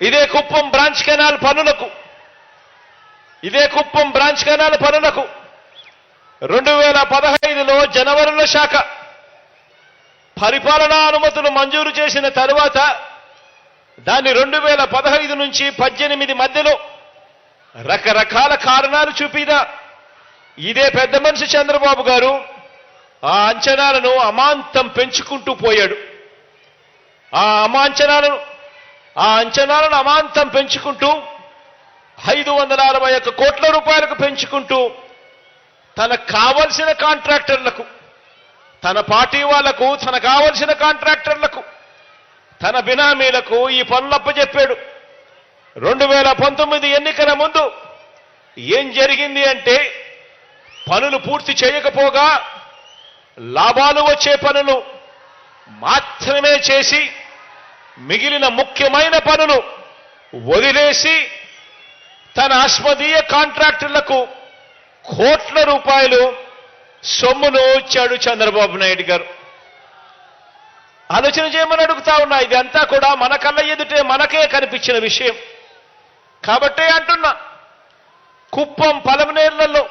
ఇదే Kuppam branch canal పనులకు. ఇదే కుప్పం బ్రాంచ్ కెనాల్ పనులకు. రెండు వేల పదహైదులో జనవరుల శాఖ పరిపాలనా అనుమతులు మంజూరు చేసిన తరువాత దాన్ని రెండు వేల పదహైదు నుంచి పద్దెనిమిది మధ్యలో రకరకాల కారణాలు చూపినా ఇదే పెద్ద మనిషి చంద్రబాబు గారు ఆ అంచనాలను అమాంతం పెంచుకుంటూ పోయాడు. ఆ అమాంచనాలను ఆ అంచనాలను అమాంతం పెంచుకుంటూ ఐదు వందల అరవై ఒక్క కోట్ల రూపాయలకు పెంచుకుంటూ తనకు కావలసిన కాంట్రాక్టర్లకు తన పార్టీ వాళ్ళకు తన కావలసిన కాంట్రాక్టర్లకు తన బినామీలకు ఈ పనులప్ప చెప్పాడు. రెండు వేల పంతొమ్మిది ఎన్నికల ముందు ఏం జరిగింది అంటే పనులు పూర్తి చేయకపోగా లాభాలు వచ్చే పనులు మాత్రమే చేసి మిగిలిన ముఖ్యమైన పనులు వదిలేసి తన అస్మదీయ కాంట్రాక్టులకు కోట్ల రూపాయలు సొమ్మును ఇచ్చాడు చంద్రబాబు నాయుడు గారు. ఆలోచన చేయమని అడుగుతా ఉన్నా ఇదంతా కూడా మన కళ్ళ ఎదుటే మనకే కనిపించిన విషయం. కాబట్టే అంటున్నా కుప్పం పలమనేర్లలో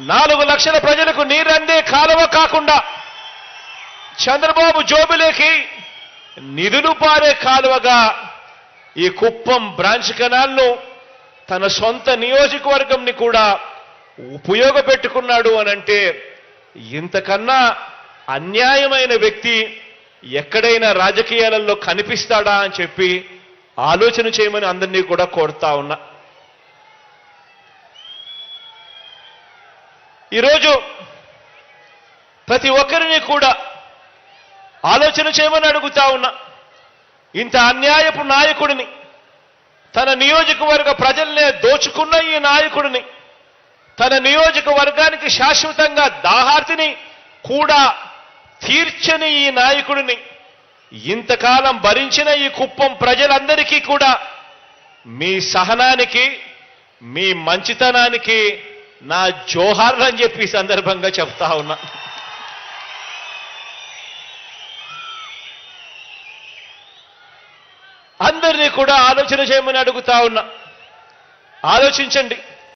నాలుగు లక్షల ప్రజలకు నీరందే కాలువ కాకుండా చంద్రబాబు జోబులేకి నిధులు పారే కాలువగా ఈ కుప్పం బ్రాంచ్ కెనాల్ను తన సొంత నియోజకవర్గంని కూడా ఉపయోగపెట్టుకున్నాడు అనంటే ఇంతకన్నా అన్యాయమైన వ్యక్తి ఎక్కడైనా రాజకీయాలలో కనిపిస్తాడా అని చెప్పి ఆలోచన చేయమని అందరినీ కూడా కోరుతా ఉన్నా. ఈరోజు ప్రతి ఒక్కరిని కూడా ఆలోచన చేయమని అడుగుతా ఉన్నా. ఇంత అన్యాయపు నాయకుడిని తన నియోజకవర్గ ప్రజల్నే దోచుకున్న ఈ నాయకుడిని తన నియోజకవర్గానికి శాశ్వతంగా దాహార్తిని కూడా తీర్చని ఈ నాయకుడిని ఇంతకాలం భరించిన ఈ కుప్పం ప్రజలందరికీ కూడా మీ సహనానికి మీ మంచితనానికి నా జోహార్లని చెప్పి సందర్భంగా చెప్తా ఉన్నా. అందరినీ కూడా ఆలోచన చేయమని అడుగుతా ఉన్నా. ఆలోచించండి.